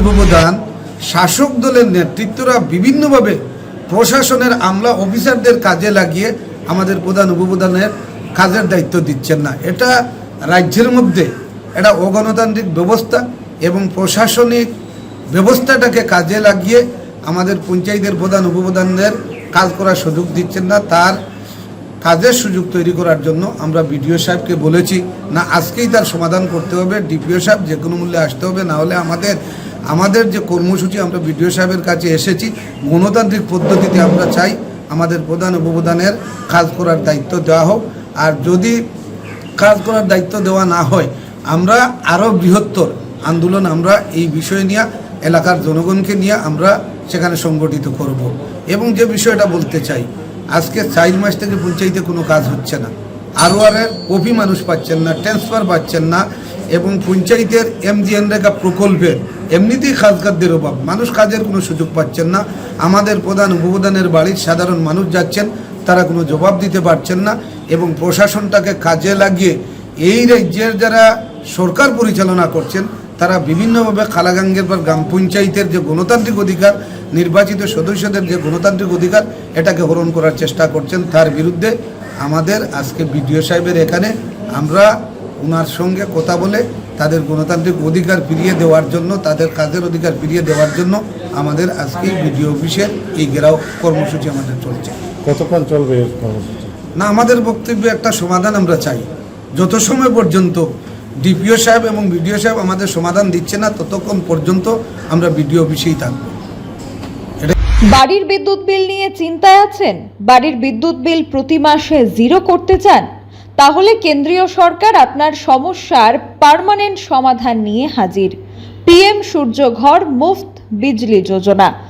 উপপ্রধান শাসক দলের নেতৃত্বরা বিভিন্নভাবে প্রশাসনের আমলা অফিসারদের কাজে লাগিয়ে আমাদের প্রধান উপপ্রধানের কাজের দায়িত্ব দিচ্ছেন না। এটা রাজ্যের মধ্যে এটা অগণতান্ত্রিক ব্যবস্থা এবং প্রশাসনিক ব্যবস্থাটাকে কাজে লাগিয়ে আমাদের পঞ্চায়েতের প্রধান উপপ্রধানদের কাজ করার সুযোগ দিচ্ছেন না। তার কাজের সুযোগ তৈরি করার জন্য আমরা বিডিও সাহেবকে বলেছি, না, আজকেই তার সমাধান করতে হবে, ডিপিও সাহেব যে কোনো মূল্যে আসতে হবে, না হলে আমাদের আমাদের যে কর্মসূচি, আমরা বিডিও সাহেবের কাছে এসেছি, গণতান্ত্রিক পদ্ধতিতে আমরা চাই আমাদের প্রধান উপপ্রধানের কাজ করার দায়িত্ব দেওয়া হোক। আর যদি কাজ করার দায়িত্ব দেওয়া না হয়, আমরা আরও বৃহত্তর আন্দোলন আমরা এই বিষয় নিয়ে, এলাকার জনগণকে নিয়ে আমরা সেখানে সংগঠিত করব। এবং যে বিষয়টা বলতে চাই আজকে চার মাস থেকে পঞ্চায়েতে কোনো কাজ হচ্ছে না। আরও আরের কপি মানুষ পাচ্ছেন না ট্রান্সফার পাচ্ছেন না এবং পঞ্চায়েতের এমজিএন রেখা প্রকল্পের এমনিতেই খাজগারদের অভাব। মানুষ কাজের কোনো সুযোগ পাচ্ছেন না। আমাদের প্রধান উপপ্রধানের বাড়ির সাধারণ মানুষ যাচ্ছেন, তারা কোনো জবাব দিতে পারছেন না এবং প্রশাসনটাকে কাজে লাগিয়ে এই রাজ্যের যারা সরকার পরিচালনা করছেন তারা বিভিন্নভাবে কালাগাঙ্গের পর গ্রাম পঞ্চায়েতের যে গণতান্ত্রিক অধিকার নির্বাচিত সদস্যদের যে গণতান্ত্রিক অধিকার এটাকে হরণ করার চেষ্টা করছেন। তার বিরুদ্ধে আমাদের আজকে বিডিও সাহেবের এখানে আমরা ওনার সঙ্গে কথা বলে তাদের গণতান্ত্রিক অধিকার ফিরিয়ে দেওয়ার জন্য তাদের কাজের অধিকার ফিরিয়ে দেওয়ার জন্য আমাদের আজকে বিডিও অফিসের এই ঘেরাও কর্মসূচি আমাদের চলছে। কতক্ষণ চলবে কর্মসূচি? না আমাদের বক্তব্যে একটা সমাধান আমরা চাই। যত সময় পর্যন্ত ডিপিও সাহেব এবং বিডিও সাহেব আমাদের সমাধান দিচ্ছে না, ততক্ষণ পর্যন্ত আমরা বিডিও অফিসেই থাকব। বাড়ির বিদ্যুৎ বিল নিয়ে চিন্তায় আছেন? বাড়ির বিদ্যুৎ বিল প্রতি মাসে জিরো করতে চান? তাহলে কেন্দ্রীয় সরকার আপনার সমস্যার পার্মানেন্ট সমাধান নিয়ে হাজির। পিএম সূর্যঘর মুফত বিজলি যোজনা।